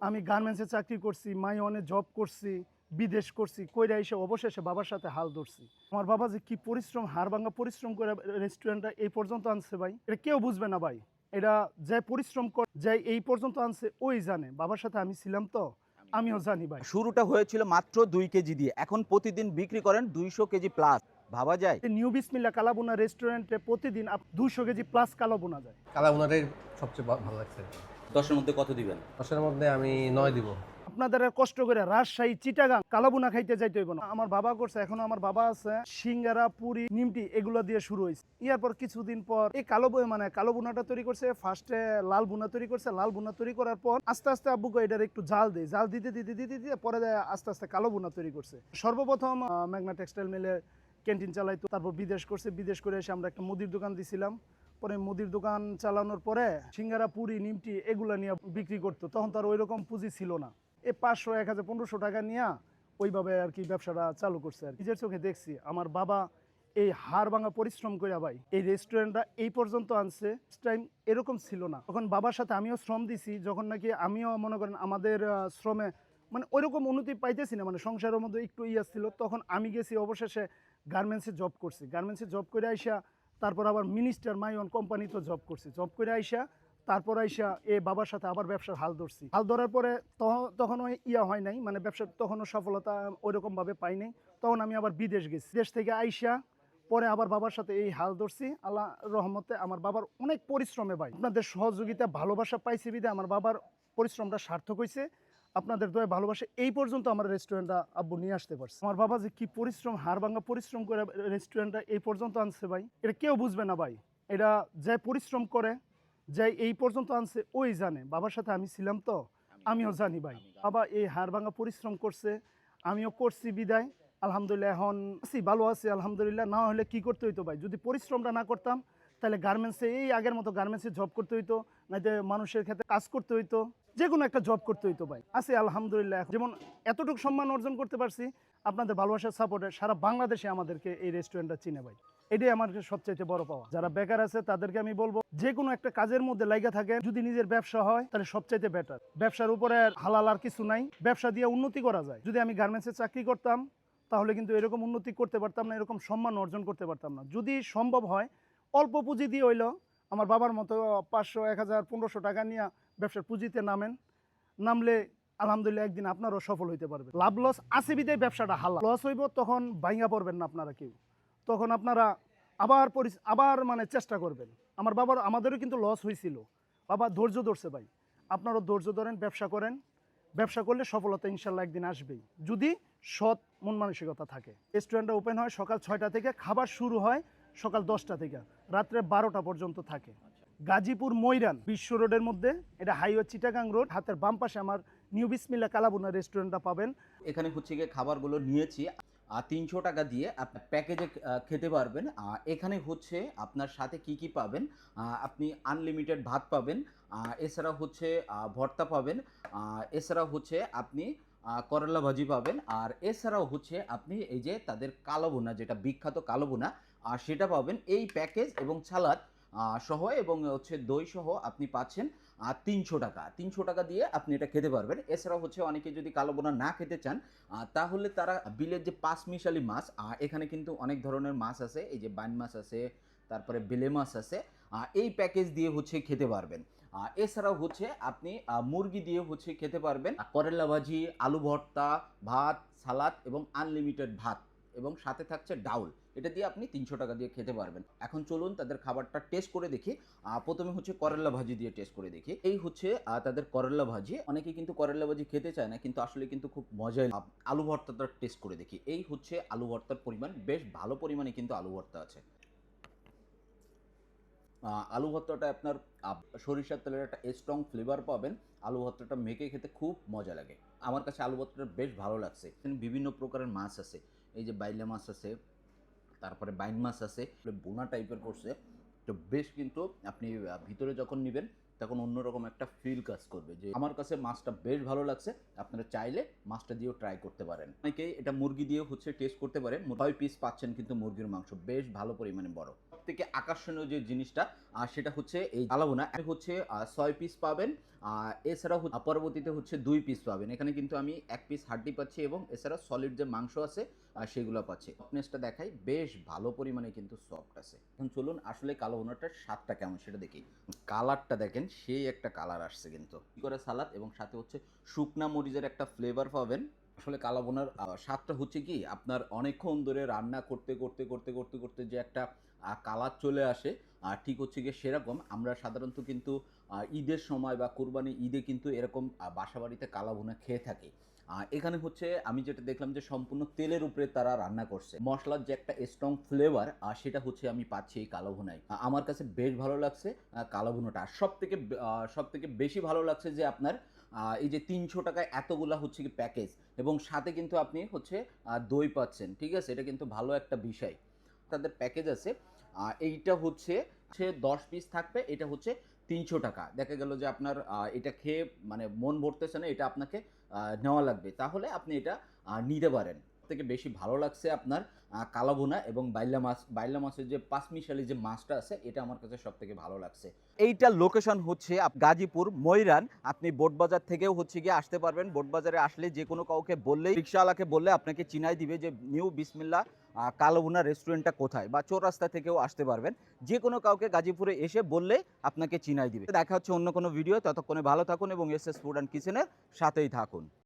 আমি গার্মেন্টসে চাকরি করছি মাইওয়ানে জব করছি বিদেশ করছি কইরা এসে অবশেষে বাবার সাথে হাল ধরছি। আমার বাবা যে কি পরিশ্রম হাড় ভাঙা পরিশ্রম করে রেস্টুরেন্টটা এই পর্যন্ত আনছে ভাই এটা কেউ বুঝবে না ভাই। এটা যে পরিশ্রম করে যে এই পর্যন্ত আনছে ওই জানে। বাবার সাথে আমি ছিলাম তো আমিও জানি ভাই। শুরুটা হয়েছিল মাত্র দুই কেজি দিয়ে এখন প্রতিদিন বিক্রি করেন দুইশো কেজি প্লাস ভাবা যায়? নিউ বিসমিল্লা কালাবুনা রেস্টুরেন্টে প্রতিদিন দুশো কেজি প্লাস কালো বোনা যায়। কালা উনারের সবচেয়ে ভালো লাগছে। দশের মধ্যে কত দিবেন? দশের মধ্যে আমি নয় দিব। আপনাদের কষ্ট করে রাজশাহী চিটাগাং কালাবুনা খাইতে যাইতে হইব না। আমার বাবা করছে এখন আমার বাবা আছে। সিঙ্গারা পুরি নিমটি এগুলো দিয়ে শুরু হয়েছে ইয়ার পর কিছুদিন পর এই কালো মানে কালো বুনাটা তৈরি করছে ফার্স্টে লাল বুনা তৈরি করছে। লাল বুনা তৈরি করার পর আস্তে আস্তে আব্বুকে এটার একটু জাল দেয় জাল দিতে দিতে দিতে দিতে পরে আস্তে আস্তে কালো বুনা তৈরি করছে। সর্বপ্রথম মেঘনা টেক্সটাইল মিলে ক্যান্টিন চালাইতো তারপর বিদেশ করছে। বিদেশ করে এসে আমরা একটা মুদির দোকান দিছিলাম। পরে মুদির দোকান চালানোর পরে সিঙ্গারা, পুরি, নিমটি এগুলো নিয়ে বিক্রি করতো। তখন তার ওই রকম পুঁজি ছিল না। এ পাঁচশো, এক হাজার, পনেরোশো টাকা নিয়ে ওইভাবে আর কি ব্যবসাটা চালু করছে আর নিজের চোখে দেখছি, আমার বাবা এই হাড় ভাঙা পরিশ্রম করে ভাই, এই রেস্টুরেন্টটা এই পর্যন্ত আনছে টাইম এরকম ছিল না। তখন বাবার সাথে আমিও শ্রম দিছি, যখন নাকি আমিও মনে করেন আমাদের শ্রমে মানে ওইরকম উন্নতি পাইতেছি না মানে সংসারের মধ্যে একটু ইয়া ছিল তখন আমি গেছি অবশেষে গার্মেন্টসে জব করছি। গার্মেন্টসে জব করে আইসা তারপর আবার মিনিস্টার মাইওয়ান কোম্পানিতে জব করছি। জব করে আইসা, তারপর আইসা এ বাবার সাথে আবার ব্যবসার হাল ধরছি। হাল ধরার পরে তখন- ইয়া হয় নাই মানে ব্যবসার তখনও সফলতা ওইরকম ভাবে পাই নাই। তখন আমি আবার বিদেশ গেছি। দেশ থেকে আইসা, পরে আবার বাবার সাথে এই হাল ধরছি। আল্লাহ রহমতে আমার বাবার অনেক পরিশ্রমে ভাই আপনাদের সহযোগিতা, ভালোবাসা পাইছি বিদে আমার বাবার পরিশ্রমটা সার্থক হয়েছে আপনাদের দয়া ভালোবাসা এই পর্যন্ত আমার রেস্টুরেন্টটা আব্বু নিয়ে আসতে পারছে। আমার বাবা যে কি পরিশ্রম হাড় ভাঙা পরিশ্রম করে রেস্টুরেন্টটা এই পর্যন্ত আনছে ভাই। এটা কেউ বুঝবে না ভাই। এটা যে পরিশ্রম করে যে এই পর্যন্ত আনছে ওই জানে। বাবার সাথে আমি ছিলাম তো আমিও জানি ভাই। বাবা এই হাড় ভাঙা পরিশ্রম করছে আমিও করছি বিদায়। আলহামদুলিল্লাহ এখন আছি ভালো আছি আলহামদুলিল্লাহ। না হলে কি করতে হইতো ভাই? যদি পরিশ্রমটা না করতাম তাহলে গার্মেন্টসে এই আগের মতো গার্মেন্টসে জব করতে হইতো নাইতে মানুষের ক্ষেত্রে কাজ করতে হইতো। যে কোনো একটা জব করতে হইতো ভাই। আছি, আলহামদুলিল্লাহ যেমন এতটুকু সম্মান অর্জন করতে পারছি, আপনাদের ভালোবাসার সাপোর্টে সারা বাংলাদেশে আমাদেরকে এই রেস্টুরেন্টটা চিনে ভাই। এটাই আমার সবচাইতে বড় পাওয়া। যারা বেকার আছে, তাদেরকে আমি বলব যে কোনো একটা কাজের মধ্যে লাইগা থাকে যদি নিজের ব্যবসা হয়, তাহলে সবচাইতে বেটার ব্যবসার উপরে হালাল আর কিছু নাই। ব্যবসা দিয়ে উন্নতি করা যায়। যদি আমি গার্মেন্টসে চাকরি করতাম, তাহলে কিন্তু এরকম উন্নতি করতে পারতাম না, এরকম সম্মান অর্জন করতে পারতাম না। যদি সম্ভব হয়, অল্প পুঁজি দিয়ে হইল, আমার বাবার মতো পাঁচশো, এক হাজার, পনেরোশো টাকা নিয়ে ব্যবসার পুঁজিতে নামেন, নামলে আলহামদুলিল্লাহ একদিন আপনারও সফল হইতে পারবে লাভ লস বিদায় ব্যবসাটা হালা লস হইব তখন ভাইঙ্গা পড়বেন না আপনারা কেউ। তখন আপনারা আবার পরি, আবার মানে চেষ্টা করবেন। আমার বাবার, আমাদেরও কিন্তু লস হয়েছিল বাবা ধৈর্য ধরছে ভাই। আপনারও ধৈর্য ধরেন, ব্যবসা করেন। ব্যবসা করলে সফলতা ইনশাল্লাহ একদিন আসবেই। যদি সৎ মন মানসিকতা থাকে। রেস্টুরেন্টটা ওপেন হয় সকাল ছয়টা থেকে, খাবার শুরু হয় সকাল দশটা থেকে। রাত্রে বারোটা পর্যন্ত থাকে। গাজীপুর ময়রান বিশ্ব রোডের মধ্যে এটা হাইওয়ে চিটাগাং রোড হাতের বাম পাশে আমার নিউ বিসমিল্লা কালাবুনা রেস্টুরেন্টটা পাবেন। এখানে হচ্ছে গিয়ে খাবারগুলো নিয়েছি আর তিনশো টাকা দিয়ে আপনি প্যাকেজে খেতে পারবেন। এখানে হচ্ছে আপনার সাথে কি কি পাবেন? আপনি আনলিমিটেড ভাত পাবেন এছাড়া হচ্ছে ভর্তা পাবেন এছাড়া হচ্ছে আপনি করলা ভাজি পাবেন আর এছাড়াও হচ্ছে আপনি এই যে তাদের কালো বোনা যেটা বিখ্যাত কালো বোনা আর সেটা পাবেন এই প্যাকেজ এবং আহ, সহ এবং হচ্ছে দই সহ আপনি পাচ্ছেন তিনশো টাকা। তিনশো টাকা দিয়ে আপনি এটা খেতে পারবেন। এছাড়াও হচ্ছে অনেকে যদি কালো বোনা না খেতে চান তাহলে তারা বিলের যে পাঁচ মিশালি মাছ এখানে কিন্তু অনেক ধরনের মাছ আছে, এই যে বাইন মাছ আছে, তারপরে বেলে মাছ আছে এই প্যাকেজ দিয়ে হচ্ছে খেতে পারবেন। এছাড়াও হচ্ছে আপনি মুরগি দিয়ে হচ্ছে খেতে পারবেন করলা ভাজি, আলু ভর্তা, ভাত, সালাদ এবং আনলিমিটেড ভাত। এবং সাথে থাকছে ডাউল। এটা দিয়ে আপনি তিনশো টাকা দিয়ে খেতে পারবেন। এখন চলুন তাদের খাবারটা টেস্ট করে দেখি। প্রথমে হচ্ছে করলা ভাজি দিয়ে টেস্ট করে দেখি। এই হচ্ছে তাদের করলা ভাজি। অনেকে কিন্তু করলা ভাজি খেতে চায় না, কিন্তু আসলে কিন্তু খুব মজাই। আলু ভর্তাটা টেস্ট করে দেখি। এই হচ্ছে আলু ভর্তার পরিমাণ। বেশ ভালো পরিমাণে কিন্তু আলু ভর্তা আছে। আলু ভর্তাটা আপনার সরিষার তেলের একটা স্ট্রং ফ্লেভার পাবেন। আলু ভর্তাটা মেখে খেতে খুব মজা লাগে। আমার কাছে আলু ভর্তাটা বেশ ভালো লাগছে। বিভিন্ন প্রকারের মাছ আছে। এই যে বাইলা মাছ আছে, তারপরে বাইন মাছ আছে বোনা টাইপের করছে। তো বেশ কিন্তু আপনি ভিতরে যখন নেবেন, তখন অন্যরকম একটা ফিল কাজ করবে যে আমার কাছে মাছটা বেশ ভালো লাগছে, আপনারা চাইলে মাছটা দিয়েও ট্রাই করতে পারেন। অনেকেই এটা মুরগি দিয়েও হচ্ছে টেস্ট করতে পারেন ছয় পিস পাচ্ছেন কিন্তু মুরগির মাংস বেশ ভালো পরিমাণে বড়। থেকে আকর্ষণীয় যে জিনিসটা সেটা হচ্ছে এই কালাবোনা হচ্ছে ছয় পিস পাবেন এছাড়া পরবর্তীতে হচ্ছে দুই পিস পাবেন। এখানে কিন্তু আমি এক পিস হাড্ডি পাচ্ছি এবং এছাড়া সলিড যে মাংস আছে সেগুলো পাচ্ছি। সফটনেসটা দেখাই, বেশ ভালো পরিমাণে কিন্তু সফট আছে। এখন চলুন আসলে কালো ভুনাটার স্বাদটা কেমন সেটা দেখি। কালারটা দেখেন, সেই একটা কালার আসছে কিন্তু। কি করে সালাদ এবং সাথে হচ্ছে শুকনা মরিচের একটা ফ্লেভার পাবেন। আসলে কালো বোনার স্বাদটা হচ্ছে কি, আপনার অনেকক্ষণ ধরে রান্না করতে করতে করতে করতে করতে যে একটা কালার চলে আসে। আর ঠিক হচ্ছে গিয়ে সেরকম আমরা সাধারণত কিন্তু ঈদের সময় বা কোরবানি ঈদে কিন্তু এরকম বাসা বাড়িতে কালা ভুনা খেয়ে থাকি। এখানে হচ্ছে আমি যেটা দেখলাম যে সম্পূর্ণ তেলের উপরে তারা রান্না করছে। মশলার যে একটা স্ট্রং ফ্লেভার সেটা হচ্ছে আমি পাচ্ছি এই কালো ভুনায়। আমার কাছে বেশ ভালো লাগছে কালো ভুনাটা। সব থেকে সব থেকে বেশি ভালো লাগছে যে আপনার এই যে তিনশো টাকায় এতগুলা হচ্ছে কি প্যাকেজ এবং সাথে কিন্তু আপনি হচ্ছে দই পাচ্ছেন, ঠিক আছে? এটা কিন্তু ভালো একটা বিষয়। তাদের প্যাকেজ আছে। এইটা হচ্ছে সে দশ পিস থাকবে, এটা হচ্ছে তিনশো টাকা। দেখা গেল যে আপনার এটা খেয়ে মানে মন ভরতেছে না, এটা আপনাকে নেওয়া লাগবে। তাহলে আপনি এটা নিতে পারেন। থেকে বেশি ভালো লাগছে আপনার আহ, কালাভুনা এবং বাইলা মাছ বাইলা মাছের যে পাঁচমিশালি যে মাছটা আছে এটা আমার কাছে সব থেকে ভালো লাগছে। এইটার লোকেশন হচ্ছে গাজীপুর ময়রান। আপনি বোটবাজার থেকেও হচ্ছে গিয়ে আসতে পারবেন। বোটবাজারে আসলে যে কোনো কাউকে বললেই রিক্সাওয়ালাকে বললে আপনাকে চিনাই দিবে যে নিউ বিসমিল্লা কালোভুনা রেস্টুরেন্টটা কোথায়? বা চৌরাস্তা থেকেও আসতে পারবেন। যে কোনো কাউকে গাজীপুরে এসে বললে আপনাকে চিনাই দিবে। দেখা হচ্ছে অন্য কোনো ভিডিও ততক্ষণে ভালো থাকুন এবং এস এস ফুড অ্যান্ড কিচেনের সাথেই থাকুন।